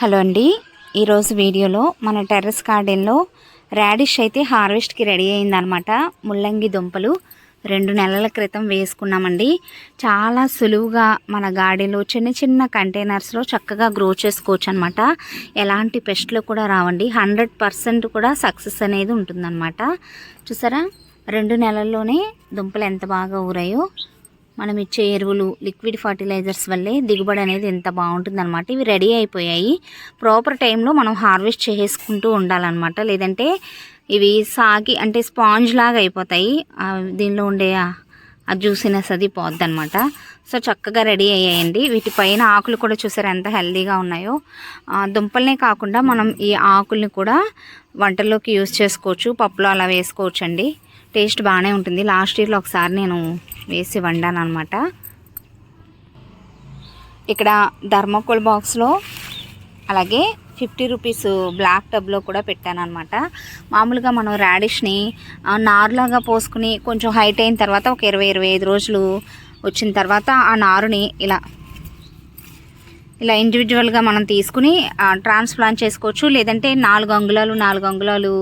Hello అండి. ఈరోజు వీడియోలో మన టెర్రస్ గార్డెన్లో రాడిష్ అయితే హార్వెస్ట్కి రెడీ అయిందనమాట ముల్లంగి దుంపలు రెండు నెలల క్రితం వేసుకున్నామండి. చాలా సులువుగా మన గార్డెన్లో చిన్న చిన్న కంటైనర్స్లో చక్కగా గ్రో చేసుకోవచ్చు అనమాట ఎలాంటి పెస్ట్లు కూడా రావండి. హండ్రెడ్ పర్సెంట్ కూడా సక్సెస్ అనేది ఉంటుందన్నమాట. చూసారా? రెండు నెలల్లోనే దుంపలు ఎంత బాగా ఊరాయో మనం ఇచ్చే ఎరువులు లిక్విడ్ ఫర్టిలైజర్స్ వల్లే దిగుబడి అనేది ఎంత బాగుంటుంది అనమాట ఇవి రెడీ అయిపోయాయి. ప్రాపర్ టైంలో మనం హార్వెస్ట్ చేసుకుంటూ ఉండాలన్నమాట. లేదంటే ఇవి సాగి అంటే స్పాంజ్ లాగా అయిపోతాయి. దీనిలో ఉండే ఆ- జ్యూసినెస్ అది పోద్ది అనమాట సో చక్కగా రెడీ అయ్యాయండి. వీటి పైన ఆకులు కూడా చూసారు ఎంత హెల్దీగా ఉన్నాయో. ఆ, కాకుండా మనం ఈ ఆకుల్ని కూడా వంటల్లోకి యూజ్ చేసుకోవచ్చు. పప్పులో అలా వేసుకోవచ్చు అండి టేస్ట్ బాగానే ఉంటుంది. లాస్ట్ ఇయర్లో ఒకసారి నేను వేసి వండాను అనమాట ఇక్కడ ధర్మకోల్ బాక్స్లో అలాగే ఫిఫ్టీ రూపీస్ బ్లాక్ టబ్లో కూడా పెట్టాను అనమాట మామూలుగా మనం రాడిష్ని ఆ, నారులాగా పోసుకుని కొంచెం హైట్ అయిన తర్వాత ఒక ఇరవై ఇరవై ఐదు రోజులు వచ్చిన తర్వాత ఆ నారుని ఇలా ఇలా ఇండివిజువల్గా మనం తీసుకుని ట్రాన్స్ప్లాంట్ చేసుకోవచ్చు. లేదంటే నాలుగు అంగుళాలు నాలుగు అంగుళాలు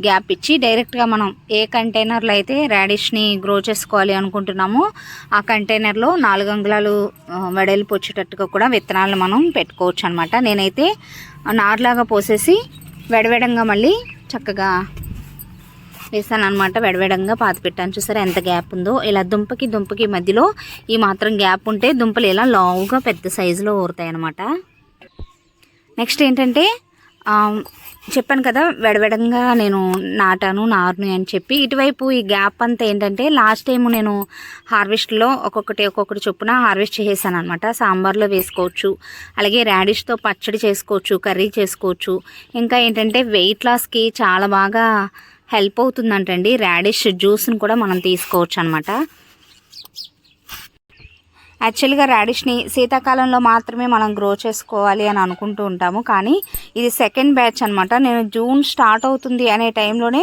గ్యాప్ ఇచ్చి డైరెక్ట్గా మనం ఏ కంటైనర్లో అయితే రాడిష్ని గ్రో చేసుకోవాలి అనుకుంటున్నామో ఆ కంటైనర్లో నాలుగు అంగుళాలు వెడల్పు వచ్చేటట్టుగా కూడా విత్తనాలను మనం పెట్టుకోవచ్చు అనమాట నేనైతే నారులాగా పోసేసి వెడవెడంగా మళ్ళీ చక్కగా వేసాను అనమాట వెడవెడంగా పాతి పెట్టాను. చూసారా ఎంత గ్యాప్ ఉందో? ఇలా దుంపకి దుంపకి మధ్యలో ఈ మాత్రం గ్యాప్ ఉంటే దుంపలు ఇలా లావుగా పెద్ద సైజులో ఊరుతాయి అనమాట నెక్స్ట్ ఏంటంటే చెప్పాను కదా వెడవెడంగా నేను నాటాను నారును అని చెప్పి. ఇటువైపు ఈ గ్యాప్ అంతా ఏంటంటే లాస్ట్ టైం నేను హార్వెస్ట్లో ఒక్కొక్కటి ఒక్కొక్కటి చొప్పున హార్వెస్ట్ చేసేసాను అనమాట సాంబార్లో వేసుకోవచ్చు అలాగే రాడిష్తో పచ్చడి చేసుకోవచ్చు కర్రీ చేసుకోవచ్చు. ఇంకా ఏంటంటే వెయిట్ లాస్కి చాలా బాగా హెల్ప్ అవుతుందంటండి. రాడిష్ జ్యూస్ని కూడా మనం తీసుకోవచ్చు అనమాట యాక్చువల్గా రాడిష్ని శీతాకాలంలో మాత్రమే మనం గ్రో చేసుకోవాలి అని అనుకుంటూ ఉంటాము. కానీ ఇది సెకండ్ బ్యాచ్ అనమాట. నేను జూన్ స్టార్ట్ అవుతుంది అనే టైంలోనే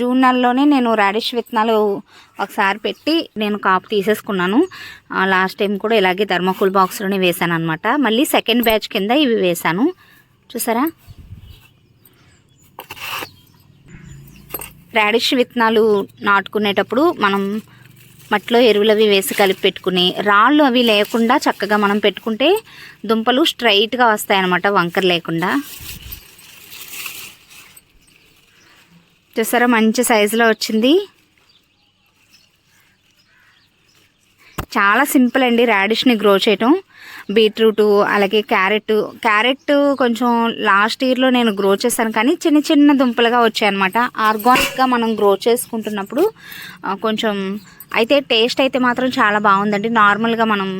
జూన్ నెలలోనే నేను రాడిష్ విత్తనాలు ఒకసారి పెట్టి నేను కాపు తీసేసుకున్నాను. లాస్ట్ టైం కూడా ఇలాగే థర్మోకోల్ బాక్స్లోనే వేసాను అనమాట మళ్ళీ సెకండ్ బ్యాచ్ కింద ఇవి వేసాను చూసారా? రాడిష్ విత్తనాలు నాటుకునేటప్పుడు మనం మట్టిలో ఎరువులు అవి వేసి కలిపి పెట్టుకుని రాళ్ళు అవి లేకుండా చక్కగా మనం పెట్టుకుంటే దుంపలు స్ట్రైట్గా వస్తాయన్నమాట వంకర లేకుండా. చూసారా మంచి సైజులో వచ్చింది. చాలా సింపుల్ అండి రాడిష్ని గ్రో చేయటం. బీట్రూట్ అలాగే క్యారెట్ క్యారెట్ కొంచెం లాస్ట్ ఇయర్లో నేను గ్రో చేశాను కానీ చిన్న చిన్న దుంపలుగా వచ్చాయన్నమాట. ఆర్గానిక్గా మనం గ్రో చేసుకుంటున్నప్పుడు కొంచెం అయితే టేస్ట్ అయితే మాత్రం చాలా బాగుందండి. నార్మల్గా మనం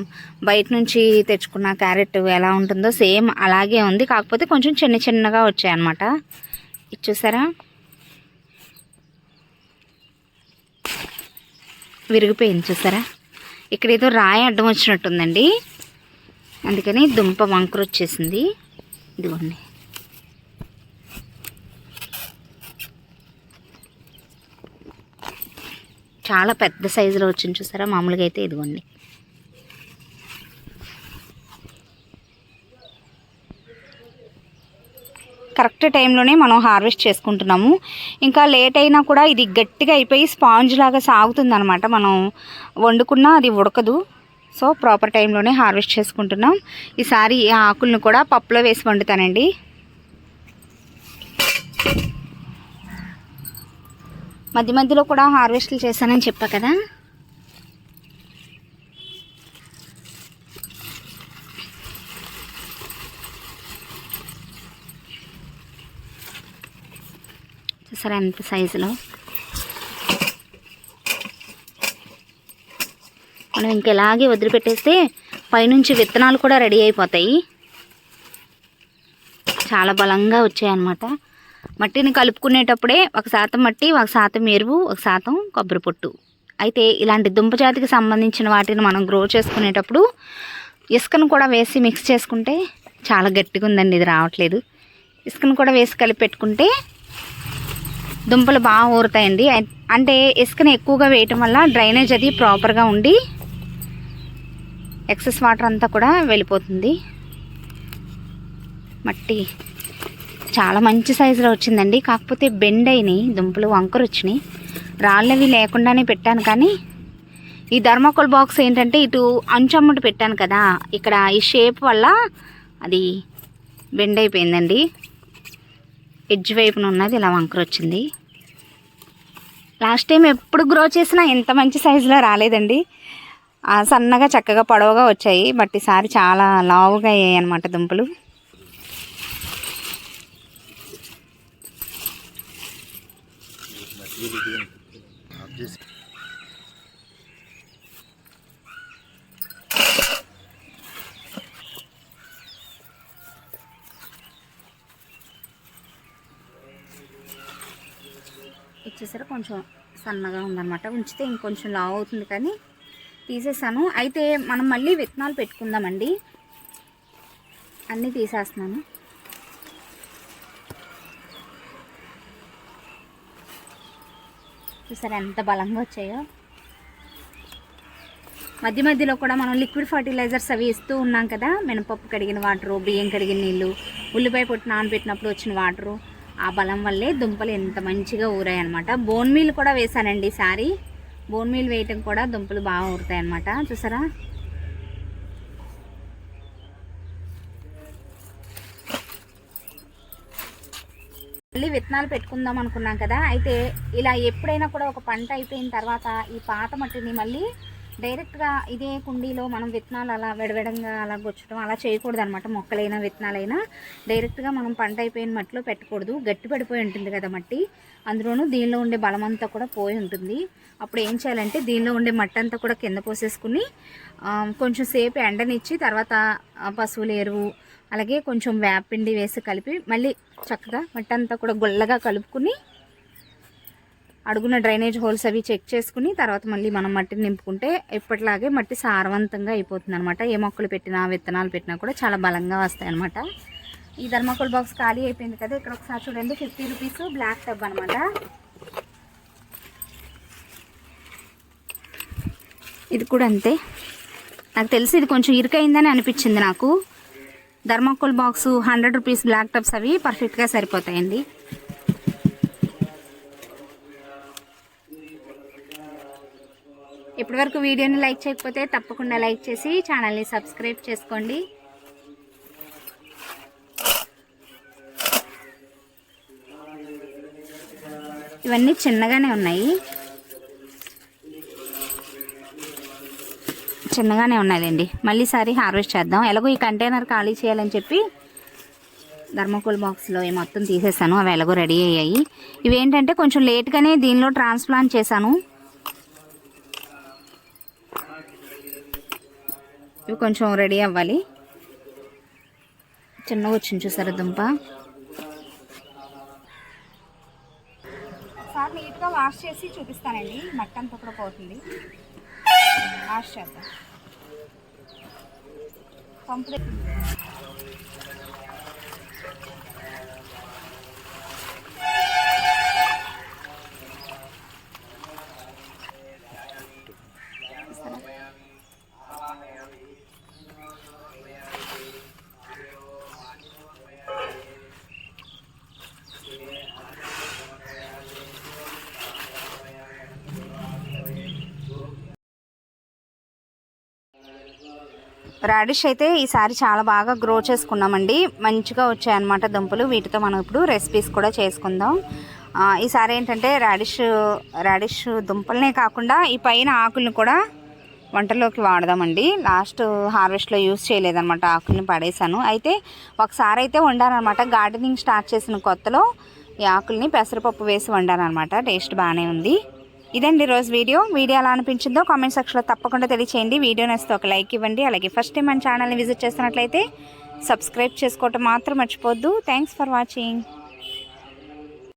బయట నుంచి తెచ్చుకున్న క్యారెట్ ఎలా ఉంటుందో సేమ్ అలాగే ఉంది. కాకపోతే కొంచెం చిన్న చిన్నగా వచ్చాయన్నమాట. ఇది చూసారా? విరిగిపోయింది చూసారా? ఇక్కడ ఏదో రాయి అడ్డం వచ్చినట్టుందండి. అందుకని దుంప వంకర వచ్చేసింది ఇదిగోండి. చాలా పెద్ద సైజులో వచ్చింది చూసారా? మామూలుగా అయితే ఇదిగోండి. కరెక్ట్ టైంలోనే మనం హార్వెస్ట్ చేసుకుంటున్నాము. ఇంకా లేట్ అయినా కూడా ఇది గట్టిగా అయిపోయి స్పాంజ్ లాగా సాగుతుంది అనమాట మనం వండుకున్నా అది ఉడకదు. సో ప్రాపర్ టైంలోనే హార్వెస్ట్ చేసుకుంటున్నాం. ఈసారి ఈ ఆకులను కూడా పప్పులో వేసి వండుతానండి. మధ్య మధ్యలో కూడా హార్వెస్ట్లు చేశానని చెప్పా కదా. చూసారా ఎంత సైజులో? మనం ఇంకెలాగే వదిలిపెట్టేస్తే పైనుంచి విత్తనాలు కూడా రెడీ అయిపోతాయి. చాలా బలంగా వచ్చాయన్నమాట. మట్టిని కలుపుకునేటప్పుడే ఒక శాతం మట్టి ఒక శాతం ఎరువు ఒక శాతం కొబ్బరి పొట్టు. అయితే ఇలాంటి దుంప జాతికి సంబంధించిన వాటిని మనం గ్రో చేసుకునేటప్పుడు ఇసుకను కూడా వేసి మిక్స్ చేసుకుంటే చాలా గట్టిగా ఉందండి ఇది రావట్లేదు. ఇసుకను కూడా వేసి కలిపి పెట్టుకుంటే దుంపలు బాగా ఊరుతాయండి. అంటే ఇసుకను ఎక్కువగా వేయటం వల్ల డ్రైనేజ్ అది ప్రాపర్గా ఉండి ఎక్సెస్ వాటర్ అంతా కూడా వెళ్ళిపోతుంది. మట్టి చాలా మంచి సైజులో వచ్చిందండి. కాకపోతే బెండ్ అయినాయి దుంపలు వంకరు వచ్చినాయి. రాళ్ళవి లేకుండానే పెట్టాను కానీ ఈ ధర్మకోల్ బాక్స్ ఏంటంటే ఇటు అంచమ్మటి పెట్టాను కదా ఇక్కడ ఈ షేప్ వల్ల అది బెండ్ అయిపోయిందండి. ఎడ్జ్ వైపున ఉన్నది ఇలా వంకర వచ్చింది. లాస్ట్ టైం ఎప్పుడు గ్రో చేసినా ఎంత మంచి సైజులో రాలేదండి. సన్నగా చక్కగా పొడవుగా వచ్చాయి. బట్ ఈసారి చాలా లావుగా అయ్యాయి అనమాట దుంపలు. ఇచ్చేసరికి కొంచెం సన్నగా ఉందన్నమాట. ఉంచితే ఇంకొంచెం లావు అవుతుంది కానీ తీసేసాను. అయితే మనం మళ్ళీ విత్తనాలు పెట్టుకుందామండి. అన్నీ తీసేస్తున్నాను. చూసారా ఎంత బలంగా వచ్చాయో. మధ్య మధ్యలో కూడా మనం లిక్విడ్ ఫర్టిలైజర్స్ అవి ఇస్తూ ఉన్నాం కదా. మినపప్పు కడిగిన వాటరు బియ్యం కడిగిన నీళ్ళు ఉల్లిపాయ పొట్టు నానబెట్టినప్పుడు వచ్చిన వాటరు ఆ బలం వల్లే దుంపలు ఎంత మంచిగా ఊరాయి అనమాట బోన్ మీల్ కూడా వేసానండి ఈసారి బోన్ మీల్ వేయటం కూడా దుంపలు బాగా ఊరుతాయి అనమాట చూసారా? మళ్ళీ విత్తనాలు పెట్టుకుందాం అనుకున్నాం కదా. అయితే ఇలా ఎప్పుడైనా కూడా ఒక పంట అయిపోయిన తర్వాత ఈ పాత మట్టిని మళ్ళీ డైరెక్ట్గా ఇదే కుండీలో మనం విత్తనాలు అలా విడవిడంగా అలా గుచ్చడం అలా చేయకూడదు అనమాట మొక్కలైనా విత్తనాలైనా డైరెక్ట్గా మనం పంట అయిపోయిన మట్టిలో పెట్టకూడదు. గట్టి పడిపోయి ఉంటుంది కదా మట్టి. అందులోనూ దీనిలో ఉండే బలం అంతా కూడా పోయి ఉంటుంది. అప్పుడు ఏం చేయాలంటే దీనిలో ఉండే మట్టి అంతా కూడా కింద పోసేసుకుని కొంచెం సేపు ఎండనిచ్చి తర్వాత పశువుల ఎరువు అలాగే కొంచెం వేపిండి వేసి కలిపి మళ్ళీ చక్కగా మట్టి అంతా కూడా గుల్లగా కలుపుకుని అడుగున డ్రైనేజ్ హోల్స్ అవి చెక్ చేసుకుని తర్వాత మళ్ళీ మనం మట్టిని నింపుకుంటే ఎప్పటిలాగే మట్టి సారవంతంగా అయిపోతుంది అనమాట ఏ మొక్కలు పెట్టినా విత్తనాలు పెట్టినా కూడా చాలా బలంగా వస్తాయి అనమాట ఈ ధర్మకోల్ బాక్స్ ఖాళీ అయిపోయింది కదా ఇక్కడ ఒకసారి చూడండి. ఫిఫ్టీ రూపీస్ బ్లాక్ టబ్ అనమాట ఇది కూడా అంతే. నాకు తెలిసి ఇది కొంచెం ఇరుకైందని అనిపించింది నాకు. Thermocol box hundred rupees black tubs అవి పర్ఫెక్ట్గా సరిపోతాయండి. ఇప్పటివరకు వీడియోని లైక్ చేయకపోతే తప్పకుండా లైక్ చేసి ఛానల్ని సబ్స్క్రైబ్ చేసుకోండి. ఇవన్నీ చిన్నగానే ఉన్నాయి. చిన్నగానే ఉన్నాయండి మళ్ళీ సారి హార్వెస్ట్ చేద్దాం. ఎలాగో ఈ కంటైనర్ ఖాళీ చేయాలని చెప్పి ధర్మకోల్ బాక్స్లో మొత్తం తీసేసాను. అవి ఎలాగో రెడీ అయ్యాయి. ఇవేంటంటే కొంచెం లేట్గానే దీనిలో ట్రాన్స్ప్లాంట్ చేశాను. ఇవి కొంచెం రెడీ అవ్వాలి. చిన్నగా వచ్చింది చూసారా దుంప? సార్ నీట్గా వాష్ చేసి చూపిస్తానండి. మట్టి అంతా కూడా పోతుంది. వాష్ చేద్దాం. పంపు రాడిష్ అయితే ఈసారి చాలా బాగా గ్రో చేసుకున్నామండి. మంచిగా వచ్చాయన్నమాట దుంపలు. వీటితో మనం ఇప్పుడు రెసిపీస్ కూడా చేసుకుందాం. ఈసారి ఏంటంటే రాడిష్ రాడిష్ దుంపలనే కాకుండా ఈ పైన ఆకుల్ని కూడా వంటలోకి వాడదామండి. లాస్ట్ హార్వెస్ట్లో యూస్ చేయలేదన్నమాట. ఆకుల్ని పడేసాను. అయితే ఒకసారి అయితే వండానమాట గార్డెనింగ్ స్టార్ట్ చేసిన కొత్తలో ఈ ఆకుల్ని పెసరపప్పు వేసి వండానమాట టేస్ట్ బాగానే ఉంది. ఇదండి రోజు వీడియో. వీడియో ఎలా అనిపించిందో కామెంట్ సెక్షన్లో తప్పకుండా తెలియచేయండి. వీడియో నచ్చితే ఒక లైక్ ఇవ్వండి. అలాగే ఫస్ట్ టైం మన ఛానల్ని విజిట్ చేస్తున్నట్లయితే సబ్స్క్రైబ్ చేసుకోవటం మాత్రం మర్చిపోద్దు థ్యాంక్స్ ఫర్ వాచింగ్